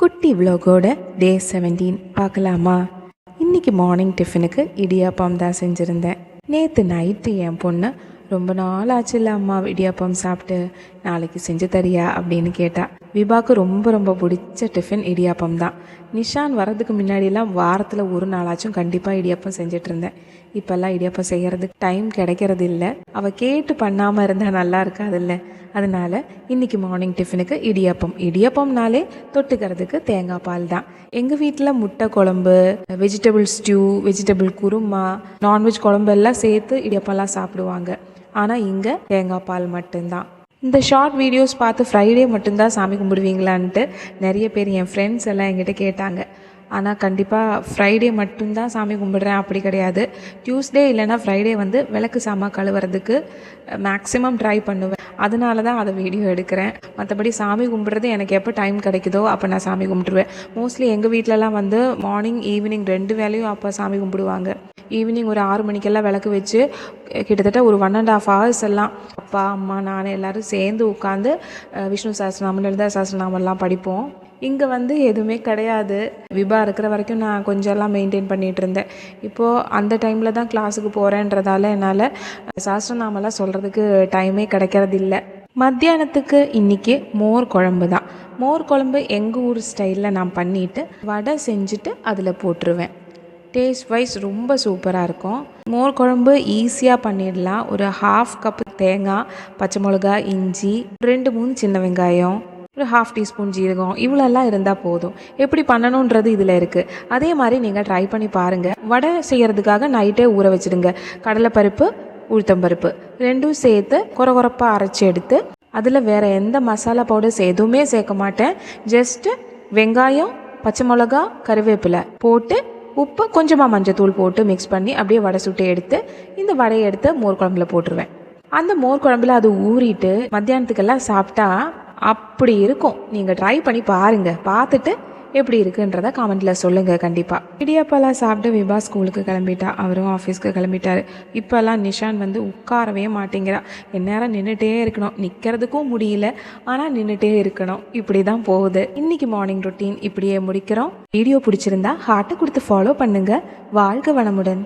குட்டி விலோகோட டே செவன்டீன் பார்க்கலாமா? இன்றைக்கி மார்னிங் டிஃபனுக்கு இடியாப்பம் தான் செஞ்சுருந்தேன். நேற்று நைட்டு என் பொண்ணு ரொம்ப நாள் ஆச்சுல்ல அம்மா இடியாப்பம் சாப்பிட்டு நாளைக்கு செஞ்சு தரியா அப்படின்னு கேட்டா விபாக்கு ரொம்ப ரொம்ப பிடிச்ச டிஃபன் இடியாப்பம் தான். நிஷான் வரதுக்கு முன்னாடிலாம் வாரத்தில் ஒரு நாளாச்சும் கண்டிப்பாக இடியாப்பம் செஞ்சுட்டு இருந்தேன் இப்போல்லாம் இடியாப்பம் செய்கிறதுக்கு டைம் கிடைக்கிறது இல்லை. அவள் கேட்டு பண்ணாமல் இருந்தால் நல்லா இருக்காதுல்ல அதனால இன்னைக்கு மார்னிங் டிஃபனுக்கு இடியாப்பம். இடியாப்பம்னாலே தொட்டுக்கிறதுக்கு தேங்காய் பால் தான். எங்கள் வீட்டில் முட்டை குழம்பு vegetable stew vegetable kurma non veg குழம்பு எல்லாம் சேர்த்து இடியாப்பம்லாம் சாப்பிடுவாங்க. ஆனால் இங்கே தேங்காய் பால் மட்டும்தான். இந்த ஷார்ட் வீடியோஸ் பார்த்து ஃப்ரைடே மட்டும்தான் சாமி கும்பிடுவீங்களான்ட்டு நிறைய பேர் என் ஃப்ரெண்ட்ஸ் எல்லாம் என்கிட்ட கேட்டாங்க. ஆனால் கண்டிப்பாக ஃப்ரைடே மட்டும்தான் சாமி கும்பிடுறேன். அப்படி கிடையாது. டியூஸ்டே இல்லைன்னா ஃப்ரைடே வந்து விளக்கு சாமா கழுவுறதுக்கு மேக்ஸிமம் ட்ரை பண்ணுவேன். அதனால தான் அதை வீடியோ எடுக்கிறேன். மற்றபடி சாமி கும்பிட்றது எனக்கு எப்போ டைம் கிடைக்குதோ அப்போ நான் சாமி கும்பிட்டுருவேன். மோஸ்ட்லி எங்கள் வீட்டிலலாம் வந்து மார்னிங் ஈவினிங் ரெண்டு வேலையும் அப்போ சாமி கும்பிடுவாங்க. ஈவினிங் ஒரு ஆறு மணிக்கெல்லாம் விளக்கு வச்சு கிட்டத்தட்ட ஒரு ஒன் அண்ட் ஆஃப் ஹவர்ஸ் எல்லாம் அப்பா அம்மா நான் எல்லோரும் சேர்ந்து உட்காந்து விஷ்ணு சாஸ்திரநாமம் லலிதா சாஸ்திரநாமெல்லாம் படிப்போம். இங்கே வந்து எதுவுமே கிடையாது. விபா இருக்கிற வரைக்கும் நான் கொஞ்சம்லாம் மெயின்டைன் பண்ணிகிட்டு இருந்தேன். இப்போது அந்த டைமில் தான் கிளாஸுக்கு போகிறேன்றதால என்னால் சாஸ்திரநாமெல்லாம் சொல்கிறதுக்கு டைமே கிடைக்கிறதில்ல. மத்தியானத்துக்கு இன்றைக்கி மோர் குழம்பு தான். மோர் குழம்பு எங்கள் ஊர் ஸ்டைலில் நான் பண்ணிவிட்டு வடை செஞ்சுட்டு அதில் போட்டுருவேன். டேஸ்ட் வைஸ் ரொம்ப சூப்பராக இருக்கும். மோர் குழம்பு ஈஸியாக பண்ணிடலாம். ஒரு ஹாஃப் கப் தேங்காய் பச்சை மிளகா இஞ்சி ரெண்டு மூணு சின்ன வெங்காயம். ஒரு ஹாஃப் டீஸ்பூன் ஜீரகம் இவ்வளோலாம் இருந்தால் போதும். எப்படி பண்ணணுன்றது இதில் இருக்குது அதே மாதிரி நீங்கள் ட்ரை பண்ணி பாருங்கள் வடை செய்கிறதுக்காக நைட்டே ஊற வச்சுடுங்க. கடலைப்பருப்பு உளுத்தம்பருப்பு ரெண்டும் சேர்த்து குறகுறப்பாக அரைச்சி எடுத்து அதில் வேறு எந்த மசாலா பவுடர்ஸ் எதுவுமே சேர்க்க மாட்டேன். ஜஸ்ட்டு வெங்காயம் பச்சை மிளகா கருவேப்பிலை போட்டு உப்பு கொஞ்சமாக மஞ்சத்தூள் போட்டு மிக்ஸ் பண்ணி அப்படியே வடை சுட்டு எடுத்து இந்த வடையை எடுத்து மோர் குழம்புல போட்டுருவேன். அந்த மோர் குழம்புல அது ஊறிட்டு மத்தியானத்துக்கெல்லாம் சாப்பிட்டா அப்படி இருக்கும். நீங்கள் ட்ரை பண்ணி பாருங்கள் பார்த்துட்டு எப்படி இருக்குன்றத காமெண்ட்டில் சொல்லுங்கள் கண்டிப்பாக இடியாப்பெல்லாம் சாப்பிட்டு விபா ஸ்கூலுக்கு கிளம்பிட்டா அவரும் ஆஃபீஸ்க்கு கிளம்பிட்டாரு. இப்போல்லாம் நிஷான் வந்து உட்காரவே மாட்டேங்கிறா. எந்நேரம் நின்றுட்டே இருக்கணும். நிற்கிறதுக்கும் முடியல. ஆனால் நின்றுட்டே இருக்கணும். இப்படி தான் போகுது. இன்னைக்கு மார்னிங் ரொட்டீன் இப்படியே முடிக்கிறோம். வீடியோ பிடிச்சிருந்தா ஹார்ட்டை கொடுத்து ஃபாலோ பண்ணுங்கள் வாழ்க வனமுடன்